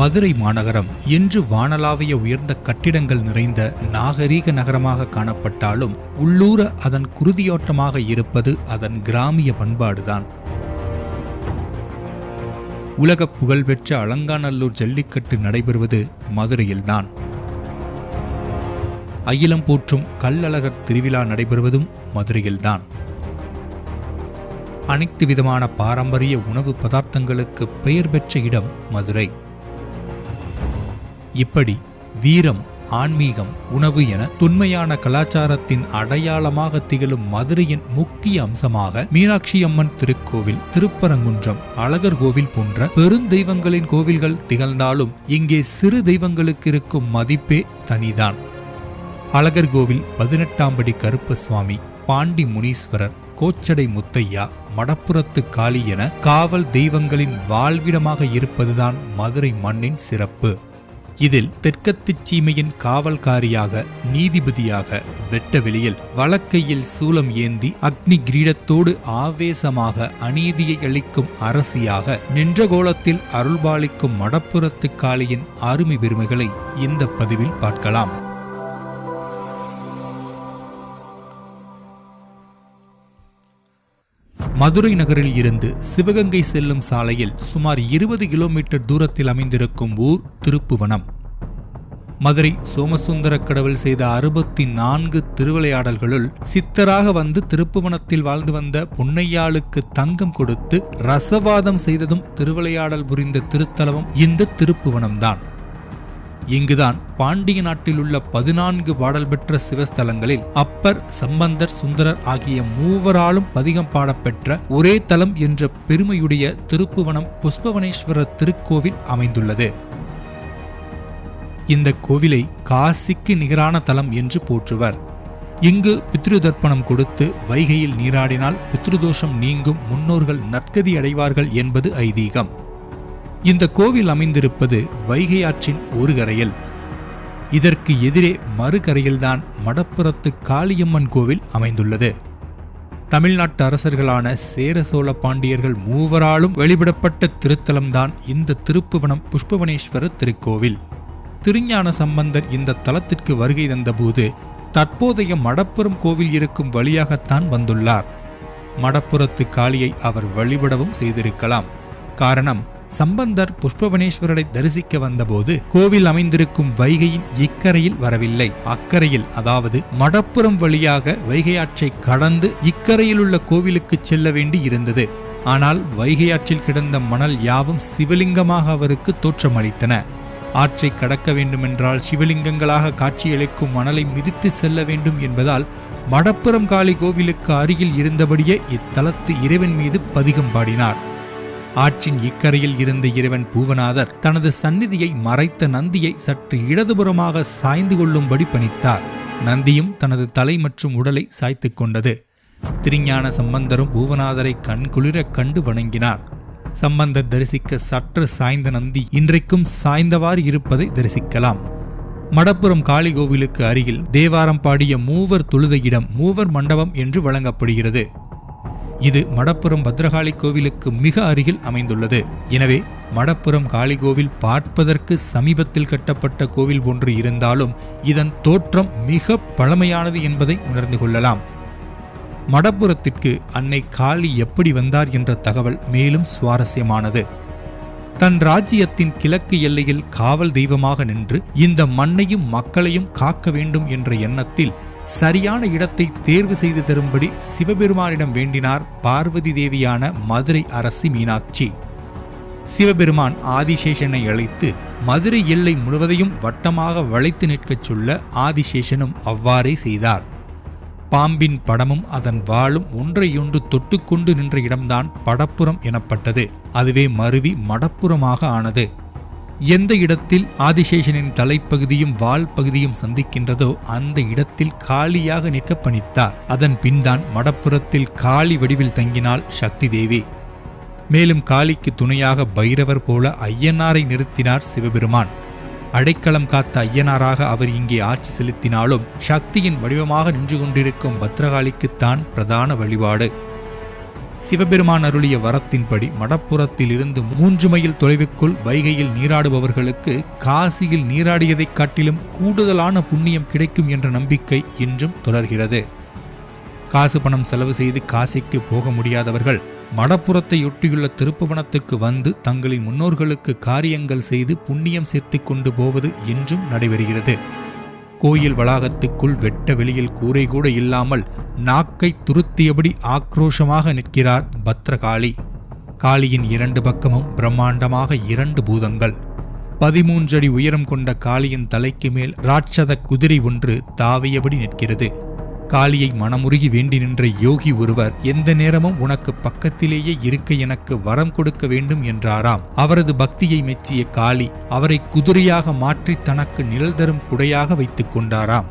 மதுரை மாநகரம் இன்று வானலாவிய உயர்ந்த கட்டிடங்கள் நிறைந்த நாகரீக நகரமாக காணப்பட்டாலும் உள்ளூர அதன் குருதியோட்டமாக இருப்பது அதன் கிராமிய பண்பாடுதான். உலக புகழ்பெற்ற அலங்காநல்லூர் ஜல்லிக்கட்டு நடைபெறுவது மதுரையில்தான். அகிலம் போற்றும் கல்லழகர் திருவிழா நடைபெறுவதும் மதுரையில்தான். அனைத்து விதமான பாரம்பரிய உணவு பதார்த்தங்களுக்கு பெயர் பெற்ற இடம் மதுரை. இப்படி வீரம் ஆன்மீகம் உணவு என தொன்மையான கலாச்சாரத்தின் அடையாளமாக திகழும் மதுரையின் முக்கிய அம்சமாக மீனாட்சி அம்மன் திருக்கோவில் திருப்பரங்குன்றம் அழகர் கோவில் போன்ற பெருந்தெய்வங்களின் கோவில்கள் திகழ்ந்தாலும் இங்கே சிறு தெய்வங்களுக்கு இருக்கும் மதிப்பே தனிதான். அழகர் கோவில் பதினெட்டாம் படி கருப்பசுவாமி பாண்டி முனீஸ்வரர் கோச்சடை முத்தையா மடப்புறத்து காளி என காவல் தெய்வங்களின் வாழ்விடமாக இருப்பதுதான் மதுரை மண்ணின் சிறப்பு. இதில் தெற்கத்துச் சீமையின் காவல்காரியாக நீதிபதியாக வெட்ட வெளியில் வழக்கையில் சூலம் ஏந்தி அக்னி கிரீடத்தோடு ஆவேசமாக அநீதியை அளிக்கும் அரசியாக நின்ற கோலத்தில் அருள்பாலிக்கும் மடப்புறத்து காளியின் அருமை பெருமைகளை இந்த பதிவில் பார்க்கலாம். மதுரை நகரில் இருந்து சிவகங்கை செல்லும் சாலையில் சுமார் இருபது கிலோமீட்டர் தூரத்தில் அமைந்திருக்கும் ஊர் திருப்புவனம். மதுரை சோமசுந்தர கடவுள் செய்த அறுபத்தி நான்கு திருவிளையாடல்களுள் சித்தராக வந்து திருப்புவனத்தில் வாழ்ந்து வந்த பொன்னையாளுக்கு தங்கம் கொடுத்து ரசவாதம் செய்ததும் திருவிளையாடல் புரிந்த திருத்தலமும் இந்த திருப்புவனம்தான். இங்குதான் பாண்டிய நாட்டில் உள்ள பதினான்கு பாடல் பெற்ற சிவஸ்தலங்களில் அப்பர் சம்பந்தர் சுந்தரர் ஆகிய மூவராலும் பதிகம் பாடப்பெற்ற ஒரே தலம் என்ற பெருமையுடைய திருப்புவனம் புஷ்பவனேஸ்வரர் திருக்கோவில் அமைந்துள்ளது. இந்த கோவிலை காசிக்கு நிகரான தலம் என்று போற்றுவர். இங்கு பித்ரு தர்ப்பணம் கொடுத்து வைகையில் நீராடினால் பித்ருதோஷம் நீங்கும் முன்னோர்கள் நற்கதி அடைவார்கள் என்பது ஐதீகம். இந்த கோவில் அமைந்திருப்பது வைகை ஆற்றின் ஒரு கரையில். இதற்கு எதிரே மறுகரையில்தான் மடப்புறத்து காளியம்மன் கோவில் அமைந்துள்ளது. தமிழ்நாட்டு அரசர்களான சேர சோழ பாண்டியர்கள் மூவராலும் வெளிவிடப்பட்ட திருத்தலம்தான் இந்த திருப்புவனம் புஷ்பவனேஸ்வரர் திருக்கோவில். திருஞான சம்பந்தர் இந்த தலத்திற்கு வருகை தந்தபோது தற்போதைய மடப்புறம் கோவில் இருக்கும் வழியாகத்தான் வந்துள்ளார். மடப்புறத்து காளியை அவர் வழிபடவும் செய்திருக்கலாம். காரணம் சம்பந்தர் புஷ்பவனேஸ்வரரை தரிசிக்க வந்தபோது கோவில் அமைந்திருக்கும் வைகையின் இக்கரையில் வரவில்லை. அக்கரையில் அதாவது மடப்புறம் வழியாக வைகையாற்றை கடந்து இக்கரையில் உள்ள கோவிலுக்கு செல்ல வேண்டி இருந்தது. ஆனால் வைகையாற்றில் கிடந்த மணல் யாவும் சிவலிங்கமாக அவருக்கு தோற்றமளித்தன. ஆற்றை கடக்க வேண்டுமென்றால் சிவலிங்கங்களாக காட்சியளிக்கும் மணலை மிதித்து செல்ல வேண்டும் என்பதால் மடப்புறம் காளி கோவிலுக்கு அருகில் இருந்தபடியே இத்தலத்து இறைவன் மீது பதிகம் பாடினார். ஆற்றின் இக்கரையில் இருந்த இறைவன் பூவநாதர் தனது சந்நிதியை மறைத்த நந்தியை சற்று இடதுபுறமாக சாய்ந்து கொள்ளும்படி பணித்தார். நந்தியும் தனது தலை மற்றும் உடலை சாய்த்து கொண்டது. திருஞான சம்பந்தரும் பூவநாதரை கண்குளிர கண்டு வணங்கினார். சம்பந்தர் தரிசிக்க சற்று சாய்ந்த நந்தி இன்றைக்கும் சாய்ந்தவாறு இருப்பதை தரிசிக்கலாம். மடப்புறம் காளி கோவிலுக்கு அருகில் தேவாரம் பாடிய மூவர் தொழுத இடம் மூவர் மண்டபம் என்று வழங்கப்படுகிறது. இது மடப்புறம் பத்ரகாளி கோவிலுக்கு மிக அருகில் அமைந்துள்ளது. எனவே மடப்புறம் காளி கோவில் பார்ப்பதற்கு சமீபத்தில் கட்டப்பட்ட கோவில் ஒன்று இருந்தாலும் இதன் தோற்றம் மிக பழமையானது என்பதை உணர்ந்து கொள்ளலாம். மடப்புறத்திற்கு அன்னை காளி எப்படி வந்தார் என்ற தகவல் மேலும் சுவாரஸ்யமானது. தன் ராஜ்யத்தின் கிழக்கு எல்லையில் காவல் தெய்வமாக நின்று இந்த மண்ணையும் மக்களையும் காக்க வேண்டும் என்ற எண்ணத்தில் சரியான இடத்தை தேர்வு செய்து தரும்படி சிவபெருமானிடம் வேண்டினார் பார்வதி தேவியான மதுரை அரசி மீனாட்சி. சிவபெருமான் ஆதிசேஷனை அழைத்து மதுரை எல்லை முழுவதையும் வட்டமாக வளைத்து நிற்கச் சொல்ல ஆதிசேஷனும் அவ்வாறே செய்தார். பாம்பின் படமும் அதன் வாளும் ஒன்றையொன்று தொட்டுக்கொண்டு நின்ற இடம்தான் படப்புறம் எனப்பட்டது. அதுவே மருவி மடப்புறமாக ஆனது. எந்த இடத்தில் ஆதிசேஷனின் தலைப்பகுதியும் வால் பகுதியும் சந்திக்கின்றதோ அந்த இடத்தில் காளியாக நிற்க பணித்தார். அதன் பின்தான் மடப்புறத்தில் காளி வடிவில் தங்கினாள் சக்தி தேவி மேலும் காளிக்கு துணையாக பைரவர் போல ஐயனாரை நிறுத்தினார் சிவபெருமான். அடைக்கலம் காத்த ஐயனாராக அவர் இங்கே ஆட்சி செலுத்தினாலும் சக்தியின் வடிவமாக நின்று கொண்டிருக்கும் பத்ரகாளிக்குத்தான் பிரதான வழிபாடு. சிவபெருமான் அருளிய வரத்தின்படி மடப்புறத்தில் இருந்து மூன்று மைல் தொலைவுக்குள் வைகையில் நீராடுபவர்களுக்கு காசியில் நீராடியதைக் காட்டிலும் கூடுதலான புண்ணியம் கிடைக்கும் என்ற நம்பிக்கை இன்றும் தொடர்கிறது. காசு பணம் செலவு செய்து காசிக்கு போக முடியாதவர்கள் மடப்புறத்தையொட்டியுள்ள திருப்புவனத்திற்கு வந்து தங்களின் முன்னோர்களுக்கு காரியங்கள் செய்து புண்ணியம் சேர்த்து கொண்டு போவது இன்றும் நடைபெறுகிறது. கோயில் வளாகத்துக்குள் வெட்ட வெளியில் கூரை கூட இல்லாமல் நாக்கை துருத்தியபடி ஆக்ரோஷமாக நிற்கிறார் பத்ரகாளி. காளியின் இரண்டு பக்கமும் பிரம்மாண்டமாக இரண்டு பூதங்கள். பதிமூன்றடி உயரம் கொண்ட காளியின் தலைக்கு மேல் ராட்சத குதிரை ஒன்று தாவியபடி நிற்கிறது. காளியை மனமுருகி வேண்டி நின்ற யோகி ஒருவர் எந்த நேரமும் உனக்கு பக்கத்திலேயே இருக்க எனக்கு வரம் கொடுக்க வேண்டும் என்றாராம். அவரது பக்தியை மெச்சிய காளி அவரை குதிரையாக மாற்றி தனக்கு நிழல் தரும் குடையாக வைத்துக் கொண்டாராம்.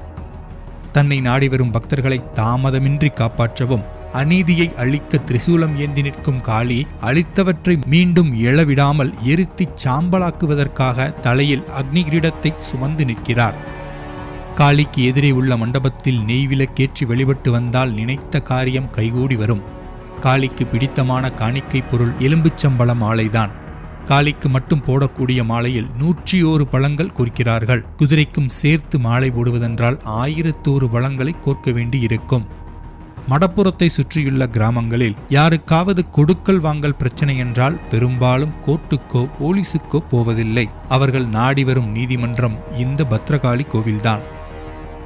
தன்னை நாடி வரும் பக்தர்களை தாமதமின்றி காப்பாற்றவும் அநீதியை அழிக்க திரிசூலம் ஏந்தி நிற்கும் காளி அழித்தவற்றை மீண்டும் எழவிடாமல் எரித்திச் சாம்பலாக்குவதற்காக தலையில் அக்னி கிரீடத்தை சுமந்து நிற்கிறார். காளிக்கு எதிரே உள்ள மண்டபத்தில் நெய்விலக்கேற்றி வெளிப்பட்டு வந்தால் நினைத்த காரியம் கைகூடி வரும். காளிக்கு பிடித்தமான காணிக்கை பொருள் எலும்புச்சம்பள மாலைதான். காளிக்கு மட்டும் போடக்கூடிய மாலையில் நூற்றி ஓரு பழங்கள் கோர்க்கிறார்கள். குதிரைக்கும் சேர்த்து மாலை போடுவதென்றால் ஆயிரத்தோரு பழங்களை கோர்க்க வேண்டி இருக்கும் மடப்புறத்தை சுற்றியுள்ள கிராமங்களில் யாருக்காவது கொடுக்கல் வாங்கல் பிரச்சனை என்றால் பெரும்பாலும் கோர்ட்டுக்கோ போலீஸுக்கோ போவதில்லை. அவர்கள் நாடி வரும் நீதிமன்றம் இந்த பத்ரகாளி கோவில்தான்.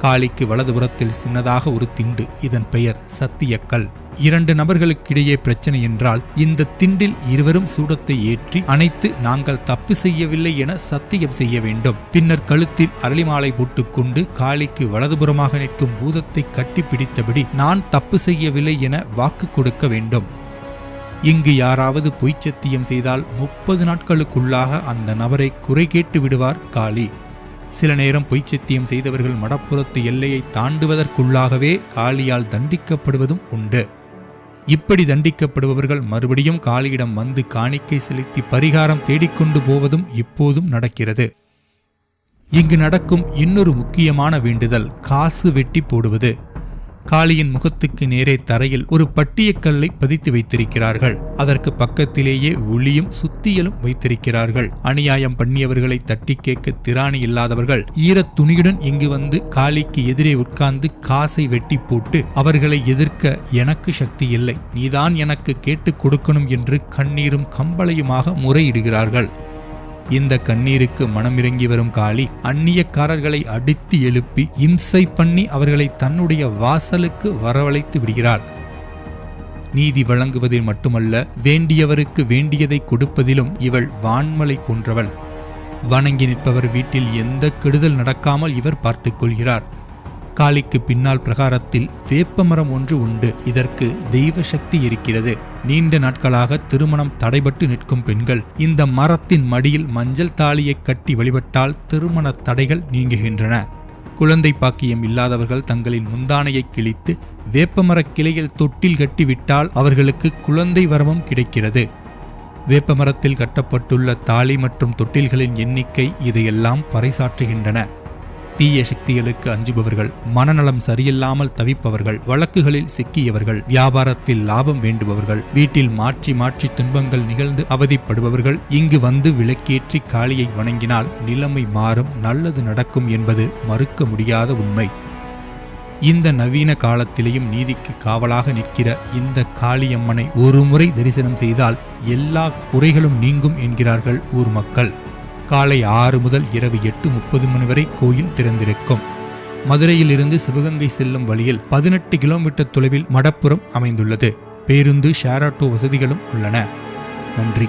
காளிக்கு வலதுபுறத்தில் சின்னதாக ஒரு திண்டு இதன் பெயர் சத்தியக்கல். இரண்டு நபர்களுக்கிடையே பிரச்சனை என்றால் இந்த திண்டில் இருவரும் சூடத்தை ஏற்றி அணைத்து நாங்கள் தப்பு செய்யவில்லை என சத்தியம் செய்ய வேண்டும். பின்னர் கழுத்தில் அரளிமாலை போட்டுக்கொண்டு காளிக்கு வலதுபுறமாக நிற்கும் பூதத்தை கட்டிப்பிடித்தபடி நான் தப்பு செய்யவில்லை என வாக்கு கொடுக்க வேண்டும். இங்கு யாராவது பொய்ச்சத்தியம் செய்தால் முப்பது நாட்களுக்குள்ளாக அந்த நபரை குறை கேட்டு விடுவார் காளி. சில நேரம் பொய்ச்சத்தியம் செய்தவர்கள் மடப்புறத்து எல்லையை தாண்டுவதற்குள்ளாகவே காளியால் தண்டிக்கப்படுவதும் உண்டு. இப்படி தண்டிக்கப்படுபவர்கள் மறுபடியும் காளியிடம் வந்து காணிக்கை செலுத்தி பரிகாரம் தேடிக்கொண்டு போவதும் இப்போதும் நடக்கிறது. இங்கு நடக்கும் இன்னொரு முக்கியமான வேண்டுதல் காசு வெட்டி போடுவது. காளியின் முகத்துக்கு நேரே தரையில் ஒரு பட்டியக்கல்லை பதித்து வைத்திருக்கிறார்கள். அதற்கு பக்கத்திலேயே ஒளியும் சுத்தியலும் வைத்திருக்கிறார்கள். அநியாயம் பண்ணியவர்களை தட்டி கேட்க திராணி இல்லாதவர்கள் ஈரத் துணியுடன் இங்கு வந்து காளிக்கு எதிரே உட்கார்ந்து காசை வெட்டி போட்டு அவர்களை எதிர்க்க எனக்கு சக்தி இல்லை. நீதான் எனக்கு கேட்டுக் கொடுக்கணும் என்று கண்ணீரும் கம்பளையுமாக முறையிடுகிறார்கள். இந்த கண்ணீருக்கு மனமிறங்கி வரும் காளி அந்நியக்காரர்களை அடித்து எழுப்பி இம்சை பண்ணி அவர்களை தன்னுடைய வாசலுக்கு வரவழைத்து விடுகிறாள். நீதி வழங்குவதில் மட்டுமல்ல வேண்டியவருக்கு வேண்டியதை கொடுப்பதிலும் இவள் வான்மலை போன்றவள். வணங்கி நிற்பவர் வீட்டில் எந்த கெடுதல் நடக்காமல் இவர் பார்த்துக் கொள்கிறார். காளிக்கு பின்னால் பிரகாரத்தில் வேப்பமரம் ஒன்று உண்டு. இதற்கு தெய்வ சக்தி இருக்கிறது. நீண்ட நாட்களாக திருமணம் தடைபட்டு நிற்கும் பெண்கள் இந்த மரத்தின் மடியில் மஞ்சள் தாலியை கட்டி வழிபட்டால் திருமண தடைகள் நீங்குகின்றன. குழந்தை பாக்கியம் இல்லாதவர்கள் தங்களின் முந்தானையை கிழித்து வேப்பமரக் கிளையில் தொட்டில் கட்டிவிட்டால் அவர்களுக்கு குழந்தை வரமும் கிடைக்கிறது. வேப்பமரத்தில் கட்டப்பட்டுள்ள தாலி மற்றும் தொட்டில்களின் எண்ணிக்கை இதையெல்லாம் பறைசாற்றுகின்றன. தீய சக்திகளுக்கு அஞ்சுபவர்கள் மனநலம் சரியில்லாமல் தவிப்பவர்கள் வழக்குகளில் சிக்கியவர்கள் வியாபாரத்தில் லாபம் வேண்டுபவர்கள் வீட்டில் மாற்றி மாற்றி துன்பங்கள் நிகழ்ந்து அவதிப்படுபவர்கள் இங்கு வந்து விளக்கேற்றி காளியை வணங்கினால் நிலைமை மாறும் நல்லது நடக்கும் என்பது மறுக்க முடியாத உண்மை. இந்த நவீன காலத்திலேயும் நீதிக்கு காவலாக நிற்கிற இந்த காளியம்மனை ஒரு முறை தரிசனம் செய்தால் எல்லா குறைகளும் நீங்கும் என்கிறார்கள் ஊர் மக்கள். காலை ஆறு முதல் இரவு எட்டு முப்பது மணி வரை கோயில் திறந்திருக்கும். மதுரையில் இருந்து சிவகங்கை செல்லும் வழியில் பதினெட்டு கிலோமீட்டர் தொலைவில் மடப்புறம் அமைந்துள்ளது. பேருந்து ஷேர் ஆட்டோ வசதிகளும் உள்ளன. நன்றி.